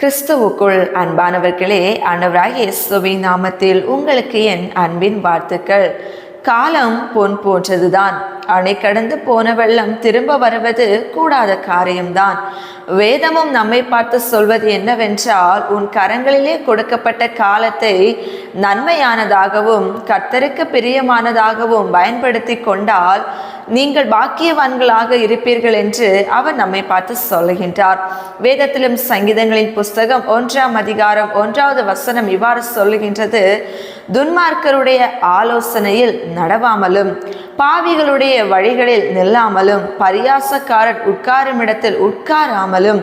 கிறிஸ்துவுக்குள் அன்பானவர்களே ஆண்டவராகிய இயேசுவின் நாமத்தில் உங்களுக்கு என் அன்பின் வாழ்த்துக்கள். காலம் பொன் போன்றதுதான். அணை கடந்து போன வெள்ளம் திரும்ப வருவது கூடாத காரியம்தான். வேதமும் நம்மை பார்த்து சொல்வது என்னவென்றால் உன் கரங்களிலே கொடுக்கப்பட்ட காலத்தை நன்மையானதாகவும் கர்த்தருக்கு பிரியமானதாகவும் பயன்படுத்தி கொண்டால் நீங்கள் பாக்கியவான்களாக இருப்பீர்கள் என்று அவர் நம்மை பார்த்து சொல்லுகின்றார். வேதத்திலும் சங்கீதங்களின் புஸ்தகம் ஒன்றாம் அதிகாரம் ஒன்றாவது வசனம் இவ்வாறு சொல்லுகின்றது. துன்மார்க்கருடைய ஆலோசனையில் நடவாமலும் பாவிகளுடைய வழிகளில் நில்லாமலும் பரியாசக்காரர் உட்காரும் இடத்தில் உட்காராமலும்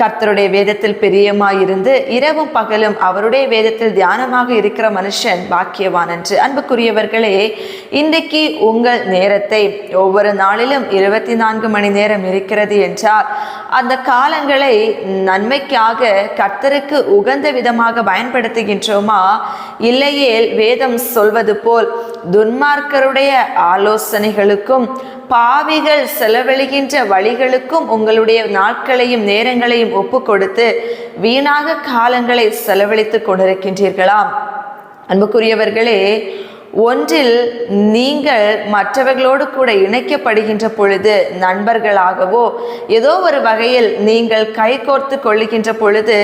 கர்த்தருடைய வேதத்தில் பிரியமாயிருந்து இரவும் பகலும் அவருடைய வேதத்தில் தியானமாக இருக்கிற மனுஷன் பாக்கியவான் என்று. அன்புக்குரியவர்களே இன்றைக்கு உங்கள் நேரத்தை ஒவ்வொரு நாளிலும் இருபத்தி நான்கு மணி நேரம் இருக்கிறது என்றால் அந்த காலங்களை நன்மைக்காக கர்த்தருக்கு உகந்த விதமாக பயன்படுத்துகின்றோமா? இல்லையேல் வேதம் சொல்வது போல் துன்மார்க்கருடைய ஆலோசனைகளுக்கும் பாவிகள் செலவழிகின்ற வழிகளுக்கும் உங்களுடைய நாட்களையும் நேரங்களையும் ஒப்பு கொடுத்து வீணாக காலங்களை செலவழித்து கொண்டிருக்கின்றீர்களாம். அன்புக்குரியவர்களே ஒன்றில் நீங்கள் மற்றவர்களோடு கூட இணைக்கப்படுகின்ற பொழுது நண்பர்களாகவோ ஏதோ ஒரு வகையில் நீங்கள் கைகோர்த்து கொள்ளுகின்ற பொழுது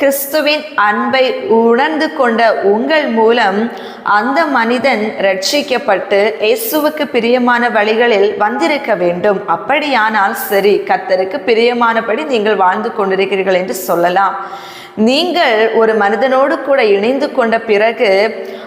கிறிஸ்துவின் அன்பை உணர்ந்து கொண்ட உங்கள் மூலம் அந்த மனிதன் ரட்சிக்கப்பட்டு இயேசுவுக்கு பிரியமான வழிகளில் வந்திருக்க வேண்டும். அப்படியானால் சரி கத்தருக்கு பிரியமானபடி நீங்கள் வாழ்ந்து கொண்டிருக்கிறீர்கள் என்று சொல்லலாம். நீங்கள் ஒரு மனிதனோடு கூட இணைந்து கொண்ட பிறகு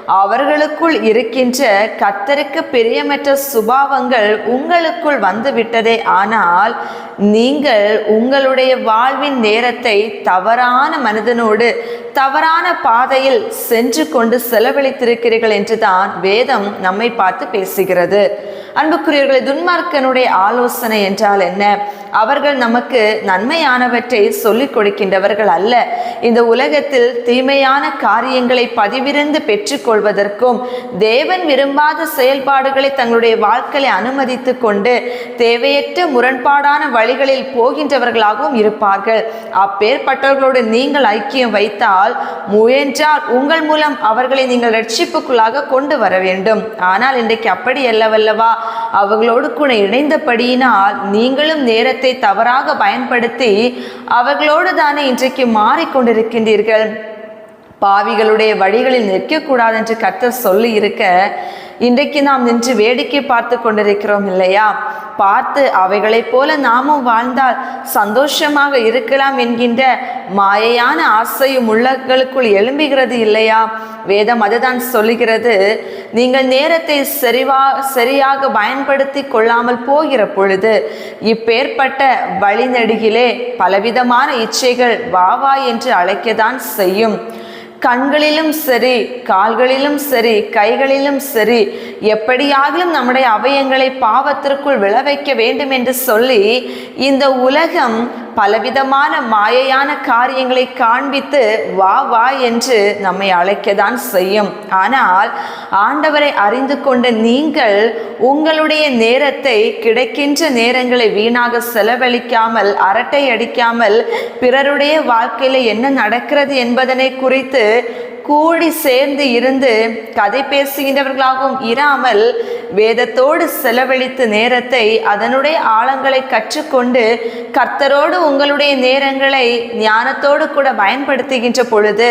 அவர்களுக்குள் இருக்கின்ற கத்தருக்கு பிரியமற்ற சுபாவங்கள் உங்களுக்குள் வந்துவிட்டதே. ஆனால் நீங்கள் உங்களுடைய வாழ்வின் நேரத்தை தவறான மனிதனோடு தவறான பாதையில் சென்று கொண்டு செலவழித்திருக்கிறீர்கள் என்றுதான் வேதம் நம்மை பார்த்து பேசுகிறது. அன்புக்குரியவர்களை துன்மார்க்கனுடைய ஆலோசனை என்றால் என்ன? அவர்கள் நமக்கு நன்மையானவற்றை சொல்லிக் கொடுக்கின்றவர்கள் அல்ல. இந்த உலகத்தில் தீமையான காரியங்களை பதிவிருந்து பெற்றுக்கொள்வதற்கும் தேவன் விரும்பாத செயல்பாடுகளை தங்களுடைய வாழ்க்கையை அனுமதித்து கொண்டு தேவையற்ற முரண்பாடான வழிகளில் போகின்றவர்களாகவும் இருப்பார்கள். அப்பேற்பட்டவர்களோடு நீங்கள் ஐக்கியம் வைத்தால் முயன்றால் உங்கள் மூலம் அவர்களை நீங்கள் ரட்சிப்புக்குள்ளாக கொண்டு வர வேண்டும். ஆனால் இன்றைக்கு அப்படி அல்லவல்லவா? அவர்களோடு கூட இணைந்தபடியினால் நீங்களும் நேரத்தை தவறாக பயன்படுத்தி அவர்களோடு தானே இன்றைக்கு மாறிக்கொண்டிருக்கின்றீர்கள். பாவிகளுடைய வழிகளில் நிற்கக்கூடாது என்று கர்த்தர் சொல்லி இருக்க இன்றைக்கு நாம் நின்று வேடிக்கை பார்த்து கொண்டிருக்கிறோம் இல்லையா? பார்த்து அவைகளைப் போல நாமும் வாழ்ந்தால் சந்தோஷமாக இருக்கலாம் என்கின்ற மாயையான ஆசையும் உள்ளங்களுக்குள் எழும்புகிறது இல்லையா? வேதம் அதுதான் சொல்லுகிறது நீங்கள் நேரத்தை சரிவா சரியாக பயன்படுத்தி கொள்ளாமல் போகிற பொழுது இப்பேற்பட்ட வழிநடுகிலே பலவிதமான இச்சைகள் வா வா என்று அழைக்கதான் செய்யும். கண்களிலும் சரி கால்களிலும் சரி கைகளிலும் சரி எப்படியாகிலும் நம்முடைய அவயங்களை பாவத்திற்குள் விளைவைக்க வேண்டும் என்று சொல்லி இந்த உலகம் பலவிதமான மாயையான காரியங்களை காண்பித்து வா வா என்று நம்மை அழைக்கதான் செய்யும். ஆனால் ஆண்டவரை அறிந்து கொண்ட நீங்கள் உங்களுடைய நேரத்தை கிடைக்கின்ற நேரங்களை வீணாக செலவழிக்காமல் அரட்டை அடிக்காமல் பிறருடைய வாழ்க்கையில் என்ன நடக்கிறது என்பதனை குறித்து கூடி சேர்ந்து இருந்து கதை பேசுகின்றவர்களாகவும் இராமல் வேதத்தோடு செலவழித்து நேரத்தை அதனுடைய ஆழங்களை கற்றுக்கொண்டு கர்த்தரோடு உங்களுடைய நேரங்களை ஞானத்தோடு கூட பயன்படுத்துகின்ற பொழுது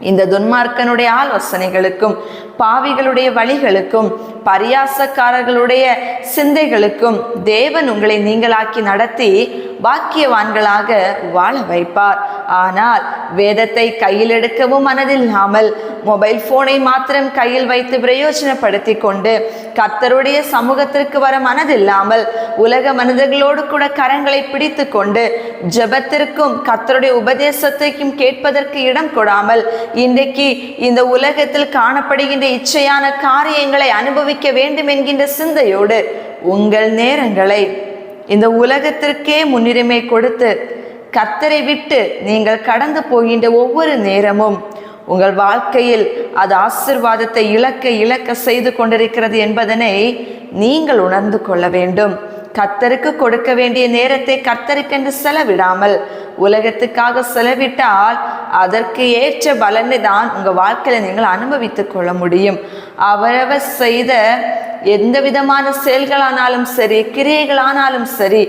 இந்த துன்மார்க்கனுடைய ஆலோசனைகளுக்கும் பாவிகளுடைய வழிகளுக்கும் பரியாசக்காரர்களுடைய சிந்தைகளுக்கும் தேவன் உங்களை நீங்களாக்கி நடத்தி பாக்கியவான்களாக வாழ வைப்பார். ஆனால் வேதத்தை கையில் எடுக்கவும் மனதில்லாமல் மொபைல் போனை மாத்திரம் கையில் வைத்து பிரயோஜனப்படுத்தி கொண்டு கர்த்தருடைய சமூகத்திற்கு வர மனதில்லாமல் உலக மனிதர்களோடு கூட கரங்களை பிடித்து கொண்டு ஜெபத்திற்கும் கர்த்தருடைய உபதேசத்திற்கும் கேட்பதற்கு இடம் கொடாமல் இன்றைக்கு இந்த உலகத்தில் காணப்படுகின்ற இச்சையான காரியங்களை அனுபவிக்க வேண்டும் என்கின்ற சிந்தையோடு உங்கள் நேரங்களை இந்த உலகத்திற்கே முன்னுரிமை கொடுத்து கத்தரை விட்டு நீங்கள் கடந்து போகின்ற ஒவ்வொரு நேரமும் உங்கள் வாழ்க்கையில் அது ஆசிர்வாதத்தை இழக்க இழக்க செய்து கொண்டிருக்கிறது என்பதனை நீங்கள் உணர்ந்து கொள்ள வேண்டும். கர்த்தருக்கு கொடுக்க வேண்டிய நேரத்தை கர்த்தருக்கென்று செலவிடாமல் உலகத்துக்காக செலவிட்டால் அதற்கு ஏற்ற பலனை தான் உங்கள் வாழ்க்கையில் நீங்கள் அனுபவித்து கொள்ள முடியும். அவரவர் செய்த எந்த விதமான செயல்களானாலும் சரி கிரியைகளானாலும் சரி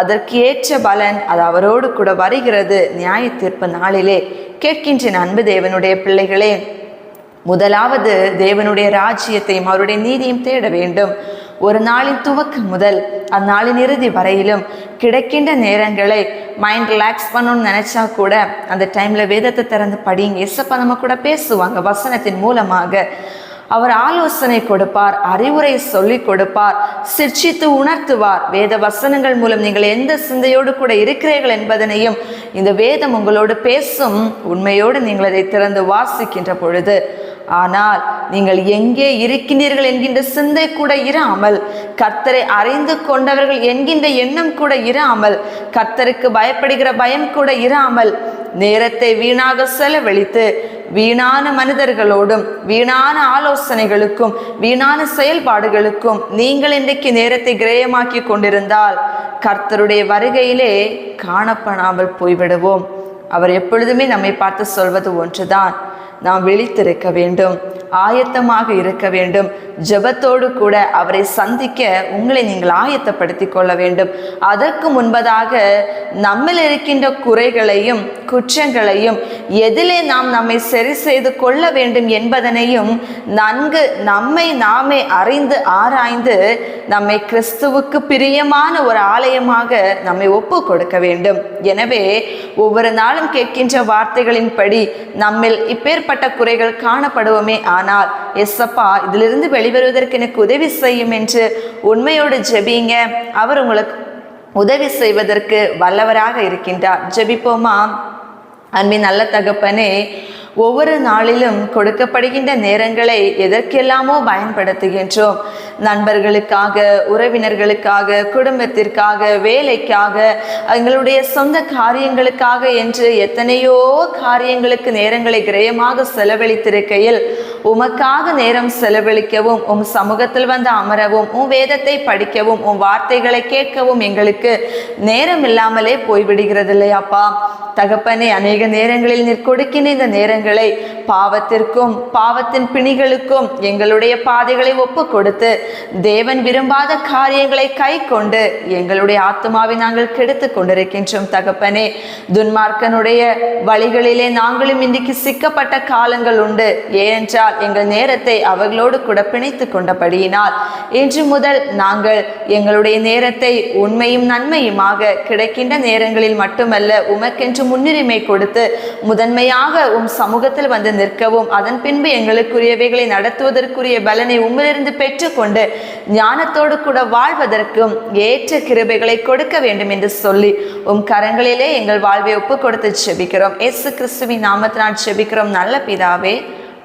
அதற்கு ஏற்ற பலன் அது அவரோடு கூட வருகிறது. நியாய தீர்ப்பு நாளிலே கேட்கின்றேன் அன்பு தேவனுடைய பிள்ளைகளே. முதலாவது தேவனுடைய ராஜ்யத்தையும் அவருடைய நீதியும் தேட வேண்டும். ஒரு நாளின் துவக்கம் முதல் அந்நாளின் இறுதி வரையிலும் கிடைக்கின்ற நேரங்களை மைண்ட் ரிலாக்ஸ் பண்ணணும்னு நினச்சா கூட அந்த டைமில் வேதத்தை திறந்து படிங்க. எசப்பா நம்ம கூட பேசுவாங்க. வசனத்தின் மூலமாக அவர் ஆலோசனை கொடுப்பார் அறிவுரை சொல்லிக் கொடுப்பார் சிர்ச்சித்து உணர்த்துவார். வேத வசனங்கள் மூலம் நீங்கள் எந்த சிந்தையோடு கூட இருக்கிறீர்கள் என்பதனையும் இந்த வேதம் உங்களோடு பேசும் உண்மையோடு நீங்கள் அதை திறந்து வாசிக்கின்ற பொழுது ஆனால் நீங்கள் எங்கே இருக்கின்றீர்கள் என்கின்ற சிந்தை கூட இராமல் கர்த்தரை அறிந்து கொண்டவர்கள் என்கின்ற எண்ணம் கூட இராமல் கர்த்தருக்கு பயப்படுகிற பயம் கூட இராமல் நேரத்தை வீணாக செலவழித்து வீணான மனிதர்களோடும் வீணான ஆலோசனைகளுக்கும் வீணான செயல்பாடுகளுக்கும் நீங்கள் இன்றைக்கு நேரத்தை கிரயமாக்கி கொண்டிருந்தால் கர்த்தருடைய வருகையிலே காணப்படாமல் போய்விடுவோம். அவர் எப்பொழுதுமே நம்மை பார்த்து சொல்வது ஒன்றுதான். நாம் விழித்திருக்க வேண்டும் ஆயத்தமாக இருக்க வேண்டும். ஜெபத்தோடு கூட அவரை சந்திக்க உங்களை நீங்கள் ஆயத்தப்படுத்தி கொள்ள வேண்டும். அதற்கு முன்பதாக நம்மில் இருக்கின்ற குறைகளையும் குற்றங்களையும் எதிலே நாம் நம்மை சரி செய்து கொள்ள வேண்டும் என்பதனையும் நன்கு நம்மை நாமே அறிந்து ஆராய்ந்து நம்மை கிறிஸ்துவுக்கு பிரியமான ஒரு ஆலயமாக நம்மை ஒப்பு கொடுக்க வேண்டும். எனவே ஒவ்வொரு நாளும் கேட்கின்ற வார்த்தைகளின்படி நம்மில் இப்பேற்பட்ட குறைகள் காணப்படுவோமே ஆனால் எஸ்ஸப்பா இதிலிருந்து வெளிவருவதற்கு எனக்கு உதவி செய்யும் என்று உண்மையோடு ஜெபிங்க. அவர் உங்களுக்கு உதவி செய்வதற்கு வல்லவராக இருக்கின்றார். ஜெபிப்போமா? அன்பின் நல்ல தகப்பனே ஒவ்வொரு நாளிலும் கொடுக்கப்படுகின்ற நேரங்களை எதற்கெல்லாமோ பயன்படுத்துகின்றோம். நண்பர்களுக்காக உறவினர்களுக்காக குடும்பத்திற்காக வேலைக்காக எங்களுடைய சொந்த காரியங்களுக்காக என்று எத்தனையோ காரியங்களுக்கு நேரங்களை கிரயமாக செலவழித்திருக்கையில் உமக்காக நேரம் செலவழிக்கவும் உம் சமூகத்தில் வந்து அமரவும் உம் வேதத்தை படிக்கவும் உம் வார்த்தைகளை கேட்கவும் எங்களுக்கு நேரம் இல்லாமலே போய்விடுகிறது இல்லையாப்பா தகப்பனே அநேக நேரங்களில் நீர் கொடுக்கின்ற இந்த நேரங்களை பாவத்திற்கும் பாவத்தின் பிணிகளுக்கும் எங்களுடைய பாதைகளை ஒப்பு கொடுத்து தேவன் விரும்பாத காரியங்களை கை கொண்டு எங்களுடைய ஆத்மாவை நாங்கள் கெடுத்து கொண்டிருக்கின்றோம் தகப்பனே. துன்மார்க்கனுடைய வழிகளிலே நாங்களும் இன்றைக்கு சிக்கப்பட்ட காலங்கள் உண்டு. ஏனென்றால் எங்கள் நேரத்தை அவர்களோடு கூட பிணைத்து கொண்டபடியினால் இன்று முதல் நாங்கள் எங்களுடைய நேரத்தை உண்மையும் நன்மையுமாக கிடைக்கின்ற நேரங்களில் மட்டுமல்ல உமக்கென்று முன்னுரிமை கொடுத்து முதன்மையாக உம் சமூகத்தில் வந்து நிற்கவும் அதன் பின்பு எங்களுக்குரியவைகளை நடத்துவதற்குரிய பலனை உம்மிலிருந்து பெற்றுக்கொண்டு ஞானத்தோடு கூட வாழ்வதற்கும் ஏற்ற கிருபைகளை கொடுக்க வேண்டும் என்று சொல்லி உம் கரங்களிலே எங்கள் வாழ்வை ஒப்பு கொடுத்து செபிக்கிறோம். எஸ் கிறிஸ்துவின் நாமத்தினால் செபிக்கிறோம். நல்ல பிதாவே